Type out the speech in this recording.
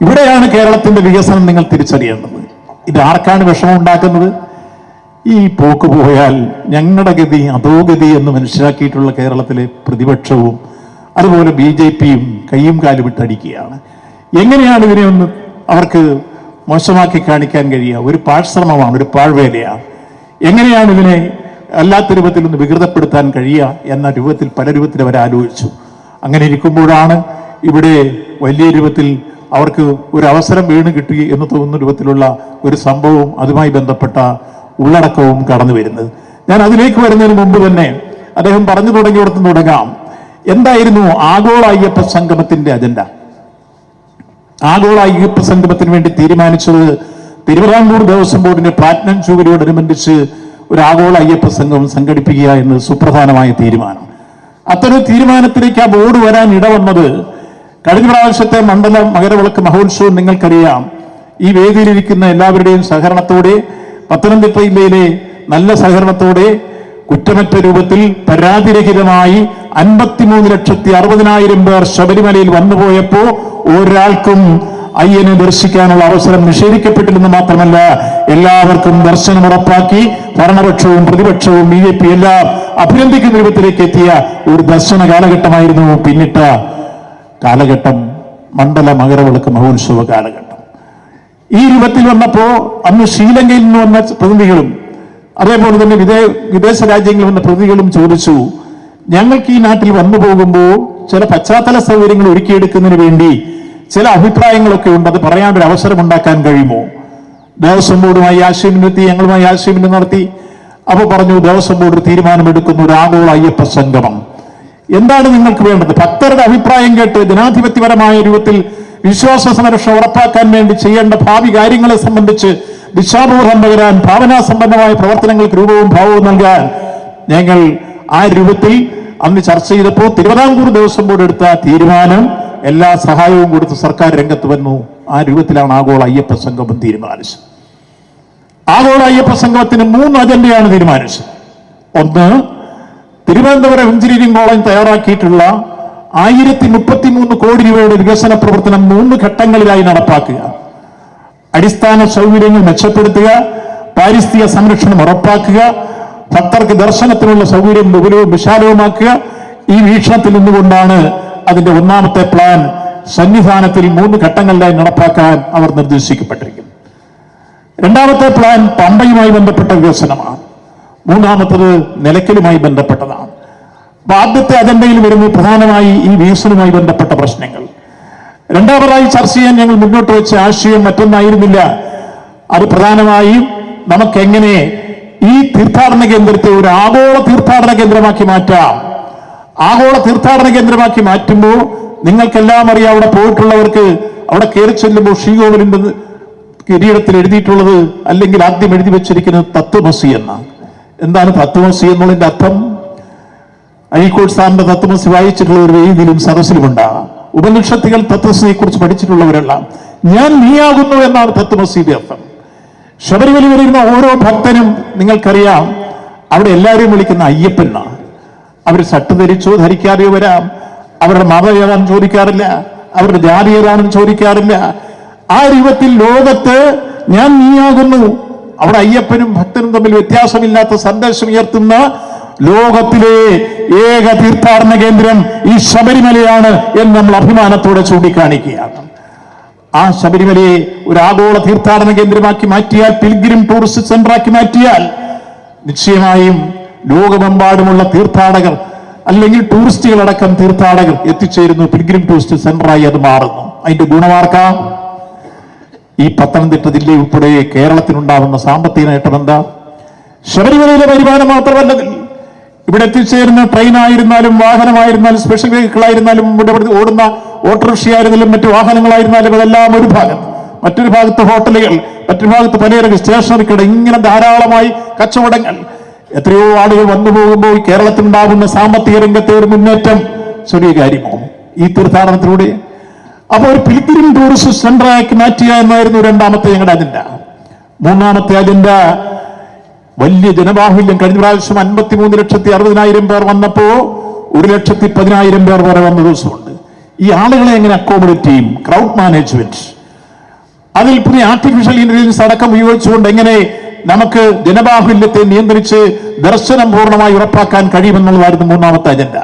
ഇവിടെയാണ് കേരളത്തിന്റെ വികസനം നിങ്ങൾ തിരിച്ചറിയേണ്ടത്. ഇത് ആർക്കാണ് വിഷമം ഉണ്ടാക്കുന്നത്? ഈ പോക്ക് പോയാൽ ഞങ്ങളുടെ ഗതി അധോഗതി എന്ന് മനസ്സിലാക്കിയിട്ടുള്ള കേരളത്തിലെ പ്രതിപക്ഷവും അതുപോലെ ബി ജെ പിയും കയ്യും കാലും ഇട്ടടിക്കുകയാണ് എങ്ങനെയാണ് ഇതിനെ ഒന്ന് അവർക്ക് മോശമാക്കി കാണിക്കാൻ കഴിയുക? ഒരു പാഴ്ശ്രമമാണ് ഒരു പാഴ്വേലയാണ്. എങ്ങനെയാണ് ഇതിനെ അല്ലാത്ത രൂപത്തിൽ ഒന്ന് വികൃതപ്പെടുത്താൻ കഴിയുക എന്ന രൂപത്തിൽ പല രൂപത്തിൽ അവർ ആലോചിച്ചു. അങ്ങനെ ഇരിക്കുമ്പോഴാണ് ഇവിടെ വലിയ രൂപത്തിൽ അവർക്ക് ഒരു അവസരം വീണ് കിട്ടി എന്ന് തോന്നുന്ന രൂപത്തിലുള്ള ഒരു സംഭവവും അതുമായി ബന്ധപ്പെട്ട ഉള്ളടക്കവും കടന്നു വരുന്നത്. ഞാൻ അതിലേക്ക് വരുന്നതിന് മുമ്പ് തന്നെ അദ്ദേഹം പറഞ്ഞു തുടങ്ങിയിടത്ത് തുടങ്ങാം. എന്തായിരുന്നു ആഗോള അയ്യപ്പ സംഗമത്തിന്റെ അജണ്ട ആഗോള അയ്യപ്പ സംഗമത്തിന് വേണ്ടി തീരുമാനിച്ചത് തിരുവിതാംകൂർ ദേവസ്വം ബോർഡിന്റെ പ്ലാറ്റിനം ജൂബിലിയോടനുബന്ധിച്ച് ഒരു ആഗോള അയ്യപ്പ സംഘം സംഘടിപ്പിക്കുക എന്നത് സുപ്രധാനമായ തീരുമാനം. അത്തരം തീരുമാനത്തിലേക്ക് ആ ബോർഡ് വരാൻ ഇടവന്നത് കഴിഞ്ഞ പ്രാവശ്യത്തെ മണ്ഡലം മകരവിളക്ക് മഹോത്സവം നിങ്ങൾക്കറിയാം. ഈ വേദിയിലിരിക്കുന്ന എല്ലാവരുടെയും സഹകരണത്തോടെ പത്തനംതിട്ട ജില്ലയിലെ നല്ല സഹകരണത്തോടെ കുറ്റമറ്റ രൂപത്തിൽ പരാതിരഹിതമായി അൻപത്തിമൂന്ന് ലക്ഷത്തി അറുപതിനായിരം പേർ ശബരിമലയിൽ വന്നുപോയപ്പോ ഒരാൾക്കും അയ്യനെ ദർശിക്കാനുള്ള അവസരം നിഷേധിക്കപ്പെട്ടില്ലെന്ന് മാത്രമല്ല എല്ലാവർക്കും ദർശനം ഉറപ്പാക്കി ഭരണപക്ഷവും പ്രതിപക്ഷവും ബി ജെ പി എല്ലാം അഭിനന്ദിക്കുന്ന രൂപത്തിലേക്ക് എത്തിയ ഒരു ദർശന കാലഘട്ടമായിരുന്നു പിന്നിട്ട കാലഘട്ടം മണ്ഡല മകരവിളക്ക് മഹോത്സവ കാലഘട്ടം. ഈ രൂപത്തിൽ വന്നപ്പോൾ അന്ന് ശ്രീലങ്കയിൽ നിന്ന് വന്ന പ്രതിനിധികളും അതേപോലെ തന്നെ വിദേ വിദേശ രാജ്യങ്ങളിൽ വന്ന പ്രതിനിധികളും ചോദിച്ചു ഞങ്ങൾക്ക് ഈ നാട്ടിൽ വന്നു പോകുമ്പോൾ ചില പശ്ചാത്തല സൗകര്യങ്ങൾ ഒരുക്കിയെടുക്കുന്നതിന് വേണ്ടി ചില അഭിപ്രായങ്ങളൊക്കെ ഉണ്ട്. അത് പറയാൻ ഒരു അവസരം ഉണ്ടാക്കാൻ കഴിയുമോ? ദേവസ്വം ബോർഡുമായി ആശയം നടത്തി ഞങ്ങളുമായി ആശയം നടത്തി. അപ്പോൾ പറഞ്ഞു ദേവസ്വം ബോർഡ് തീരുമാനമെടുക്കുന്ന. ഒരു ആഗോള അയ്യപ്പ സംഗമം. എന്താണ് നിങ്ങൾക്ക് വേണ്ടത്? ഭക്തരുടെ അഭിപ്രായം കേട്ട് ജനാധിപത്യപരമായ രൂപത്തിൽ വിശ്വാസ സംരക്ഷണം ഉറപ്പാക്കാൻ വേണ്ടി ചെയ്യേണ്ട ഭാവി കാര്യങ്ങളെ സംബന്ധിച്ച് ദിശാബോധം പകരാൻ ഭാവനാസമ്പന്നമായ പ്രവർത്തനങ്ങൾക്ക് രൂപവും ഭാവവും നൽകാൻ ഞങ്ങൾ ആ രൂപത്തിൽ അന്ന് ചർച്ച ചെയ്തപ്പോൾ തിരുവിതാംകൂർ ദേവസ്വം ബോർഡ് എടുത്ത തീരുമാനം എല്ലാ സഹായവും കൊടുത്ത് സർക്കാർ രംഗത്ത് വന്നു. ആ രൂപത്തിലാണ് ആഗോള അയ്യപ്പ സംഗമം തീരുമാനിച്ചത്. ആഗോള അയ്യപ്പ സംഗമത്തിന് മൂന്ന് അജണ്ടയാണ് തീരുമാനിച്ചത്. ഒന്ന് തിരുവനന്തപുരം എഞ്ചിനീയറിംഗ് കോളേജ് തയ്യാറാക്കിയിട്ടുള്ള ആയിരത്തി മുപ്പത്തി മൂന്ന് കോടി രൂപയുടെ വികസന പ്രവർത്തനം മൂന്ന് ഘട്ടങ്ങളിലായി നടപ്പാക്കുക. അടിസ്ഥാന സൗകര്യങ്ങൾ മെച്ചപ്പെടുത്തുക പാരിസ്ഥിതിക സംരക്ഷണം ഉറപ്പാക്കുക ഭക്തർക്ക് ദർശനത്തിനുള്ള സൗകര്യം വിപുലവും വിശാലവുമാക്കുക. ഈ വീക്ഷണത്തിൽ നിന്നുകൊണ്ടാണ് അതിന്റെ ഒന്നാമത്തെ പ്ലാൻ സന്നിധാനത്തിൽ മൂന്ന് ഘട്ടങ്ങളിലായി നടപ്പാക്കാൻ അവർ നിർദ്ദേശിക്കപ്പെട്ടിരിക്കുന്നത്. രണ്ടാമത്തെ പ്ലാൻ പമ്പയുമായി ബന്ധപ്പെട്ട വികസനമാണ്. മൂന്നാമത്തത് നിലയ്ക്കലുമായി ബന്ധപ്പെട്ടതാണ്. അപ്പൊ ആദ്യത്തെ അജണ്ടയിൽ വരുന്ന പ്രധാനമായി ഈ വികസനവുമായി ബന്ധപ്പെട്ട പ്രശ്നങ്ങൾ. രണ്ടാമതായി ചർച്ച ചെയ്യാൻ ഞങ്ങൾ മുന്നോട്ട് വെച്ച ആശയം മറ്റൊന്നായിരുന്നില്ല. അത് പ്രധാനമായും നമുക്കെങ്ങനെ ഈ തീർത്ഥാടന കേന്ദ്രത്തെ ഒരു ആഗോള തീർത്ഥാടന കേന്ദ്രമാക്കി മാറ്റാം. ആഗോള തീർത്ഥാടന കേന്ദ്രമാക്കി മാറ്റുമ്പോൾ നിങ്ങൾക്കെല്ലാം അറിയാം അവിടെ പോയിട്ടുള്ളവർക്ക് അവിടെ കയറി ചെല്ലുമ്പോൾ ശ്രീകോവിലിന്റെ കിരീടത്തിൽ എഴുതിയിട്ടുള്ളത് അല്ലെങ്കിൽ ആദ്യം എഴുതി വെച്ചിരിക്കുന്നത് തത്വമസി എന്നാണ്. എന്താണ് തത്വമസി എന്നുള്ളതിന്റെ അർത്ഥം? അഴീക്കോട് സാറിന്റെ തത്വമസി വായിച്ചിട്ടുള്ളവർ വേദിയിലും സദസ്സിലുമുണ്ട്. ഉപനിഷത്തുകൾ തത്വമസിയെ കുറിച്ച് പഠിച്ചിട്ടുള്ളവരല്ല. ഞാൻ നീയാകുന്നു എന്നാണ് തത്വമസിയുടെ അർത്ഥം. ശബരിമല വരുന്ന ഓരോ ഭക്തനും നിങ്ങൾക്കറിയാം അവിടെ എല്ലാവരെയും വിളിക്കുന്ന അയ്യപ്പനാണ് അവർ ഷട്ട് ധരിച്ചോ ധരിക്കാതെയോ വരാം. അവരുടെ മത ഏതാണെന്ന് ചോദിക്കാറില്ല. അവരുടെ ജാതി ഏതാണെന്ന് ചോദിക്കാറില്ല. ആ രൂപത്തിൽ ലോകത്ത് ഞാൻ നീയാകുന്നു. അവിടെ അയ്യപ്പനും ഭക്തനും തമ്മിൽ വ്യത്യാസമില്ലാത്ത സന്ദേശം ഉയർത്തുന്ന ലോകത്തിലെ ഏക തീർത്ഥാടന കേന്ദ്രം ഈ ശബരിമലയാണ് എന്ന് നമ്മൾ അഭിമാനത്തോടെ ചൂണ്ടിക്കാണിക്കുകയാണ്. ആ ശബരിമലയെ ഒരു ആഗോള തീർത്ഥാടന കേന്ദ്രമാക്കി മാറ്റിയാൽ പിൽഗ്രിം ടൂറിസ്റ്റ് സെന്ററാക്കി മാറ്റിയാൽ നിശ്ചയമായും ലോകമെമ്പാടുമുള്ള തീർത്ഥാടകർ അല്ലെങ്കിൽ ടൂറിസ്റ്റുകളടക്കം തീർത്ഥാടകർ എത്തിച്ചേരുന്നു. പിൽഗ്രിം ടൂറിസ്റ്റ് സെന്ററായി അത് മാറുന്നു. അതിന്റെ ഗുണമാർക്കാം? ഈ പത്തനംതിട്ട ജില്ല ഉൾപ്പെടെ കേരളത്തിനുണ്ടാവുന്ന സാമ്പത്തിക നേട്ടം എന്താ? ശബരിമലയിലെ വരുമാനം മാത്രമല്ല. ഇവിടെ എത്തിച്ചേരുന്ന ട്രെയിൻ ആയിരുന്നാലും വാഹനമായിരുന്നാലും സ്പെഷ്യൽ വെഹിക്കിൾ ആയിരുന്നാലും ഇവിടെ ഓടുന്ന ഓട്ടോറിക്ഷ ആയിരുന്നാലും മറ്റു വാഹനങ്ങളായിരുന്നാലും അതെല്ലാം ഒരു ഭാഗം മറ്റൊരു ഭാഗത്ത് ഹോട്ടലുകൾ മറ്റൊരു ഭാഗത്ത് പലചരക്ക് സ്റ്റേഷനറി കട ഇങ്ങനെ ധാരാളമായി കച്ചവടങ്ങൾ. എത്രയോ ആളുകൾ വന്നു പോകുമ്പോൾ കേരളത്തിലുണ്ടാകുന്ന സാമ്പത്തിക രംഗത്തെ ഒരു മുന്നേറ്റം. ചെറിയ കാര്യമോ ഈ തീർത്ഥാടനത്തിലൂടെ. അപ്പോൾ ഒരു പിൽഗ്രിം ടൂറിസ്റ്റ് സെന്ററാക്കി മാറ്റുക എന്നായിരുന്നു രണ്ടാമത്തെ ഞങ്ങളുടെ അജണ്ട മൂന്നാമത്തെ അജണ്ട വലിയ ജനബാഹുല്യം കഴിഞ്ഞ പ്രാവശ്യം അൻപത്തിമൂന്ന് ലക്ഷത്തി അറുപതിനായിരം പേർ വന്നപ്പോ ഒരു ലക്ഷത്തി പതിനായിരം പേർ വരെ വന്ന ദിവസമുണ്ട്. ഈ ആളുകളെ എങ്ങനെ അക്കോമഡേറ്റ് ചെയ്യും? ക്രൗഡ് മാനേജ്മെന്റ് അതിൽ പുതിയ ആർട്ടിഫിഷ്യൽ ഇന്റലിജൻസ് അടക്കം ഉപയോഗിച്ചുകൊണ്ട് എങ്ങനെ നമുക്ക് ജനബാഹുല്യത്തെ നിയന്ത്രിച്ച് ദർശനം പൂർണമായി ഉറപ്പാക്കാൻ കഴിയുമെന്നുള്ളതായിരുന്നു മൂന്നാമത്തെ അജണ്ട